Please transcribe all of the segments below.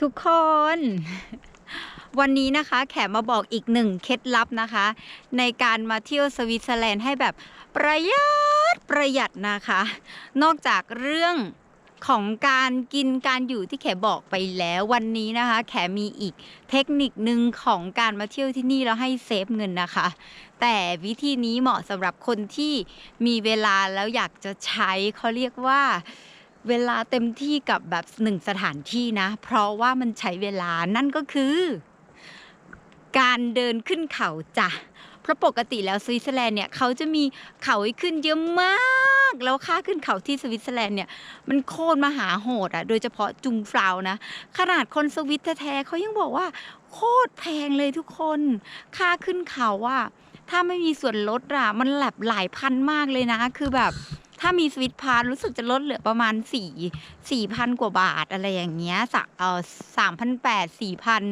ทุกคน วันนี้นะคะแขมาบอกอีกหนึ่งเคล็ดลับนะคะ ในการมาเที่ยวสวิตเซอร์แลนด์ให้แบบประหยัดประหยัดนะคะ นอกจากเรื่องของการกินการอยู่ที่แขบอกไปแล้ววันนี้นะคะ แขมีอีกเทคนิคหนึ่งของการมาเที่ยวที่นี่แล้วให้เซฟเงินนะคะ แต่วิธีนี้เหมาะสำหรับคนที่มีเวลาแล้วอยากจะใช้เขาเรียกว่า เวลาเต็มที่กับแบบหนึ่งสถานที่นะ เพราะว่ามันใช้เวลานั่นก็คือ การเดินขึ้นเขาจ้ะเพราะปกติแล้วสวิตเซอร์แลนด์เนี่ยเขาจะมีเขาให้ขึ้นเยอะมาก แล้วค่าขึ้นเขาที่สวิตเซอร์แลนด์เนี่ยมันโคตรมหาโหดอะ่ะโดยเฉพาะจุงฟราวนะ ขนาดคนสวิตแท้ๆเขายังบอกว่า โคตรแพงเลยทุกคน ค่าขึ้นเขาว่าถ้าไม่มีส่วนลดอะมันแหลบหลายพันมากเลยนะ คือแบบ ถ้ามีสวิตพาร์รู้สึกจะลดเหลือประมาณสี่สี่พันกว่าบาทอะไรอย่างเงี้ยสักเออสามพันแปดสี่พัน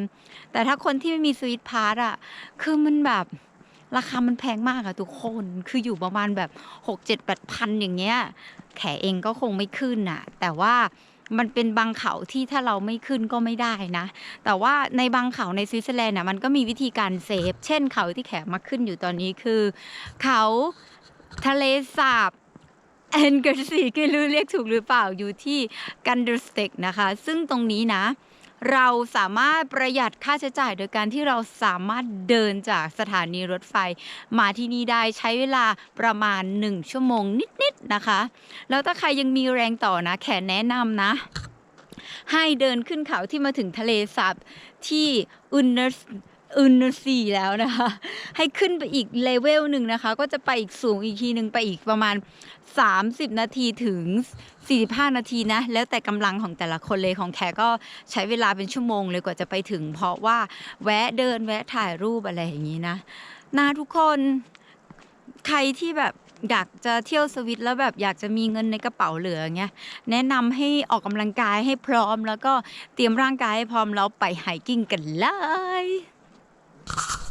แต่ถ้าคนที่ไม่มีสวิตพาร์อะคือมันแบบราคามันแพงมากอะทุกคน คืออยู่ประมาณแบบหกเจ็ดแปดพันอย่างเงี้ย แขเองก็คงไม่ขึ้นอะแต่ว่ามันเป็นบางเขาที่ถ้าเราไม่ขึ้นก็ไม่ได้นะ แต่ว่าในบางเขาในสวิตเซอร์แลนด์น่ะมันก็มีวิธีการเซฟ เช่นเขาที่แขมาขึ้นอยู่ตอนนี้คือ เขาทะเลสาบ แอนเกอร์ซีไม่รู้เรียกถูกหรือเปล่าอยู่ที่กันเดอร์สเต็กนะคะ ซึ่งตรงนี้นะ เราสามารถประหยัดค่าใช้จ่ายโดยการที่เราสามารถเดินจากสถานีรถไฟ มาที่นี่ได้ใช้เวลาประมาณ 1 ชั่วโมงนิด ๆ นะคะ แล้วถ้าใครยังมีแรงต่อนะ แขนแนะนำนะ ให้เดินขึ้นเขาที่มาถึงทะเลสาบที่อุนเนอร์ อุนเนอร์ซีแล้วนะคะ ให้ขึ้นไปอีกเลเวลหนึ่งนะคะ ก็จะไปอีกสูงอีกทีหนึ่งไปอีกประมาณ 30 นาทีถึง 45 นาทีนะ แล้วแต่กำลังของแต่ละคนเลยของแขก็ใช้เวลาเป็นชั่วโมงเลยกว่าจะไปถึง เพราะว่าแวะเดินแวะถ่ายรูปอะไรอย่างนี้นะนะทุกคนใครที่แบบอยากจะเที่ยวสวิตแล้วแบบอยากจะมีเงินในกระเป๋าเหลือเงี้ยแนะนำให้ออกกำลังกายให้พร้อม แล้วก็เตรียมร่างกายให้พร้อมแล้วไปไฮกิ้งกันเลย you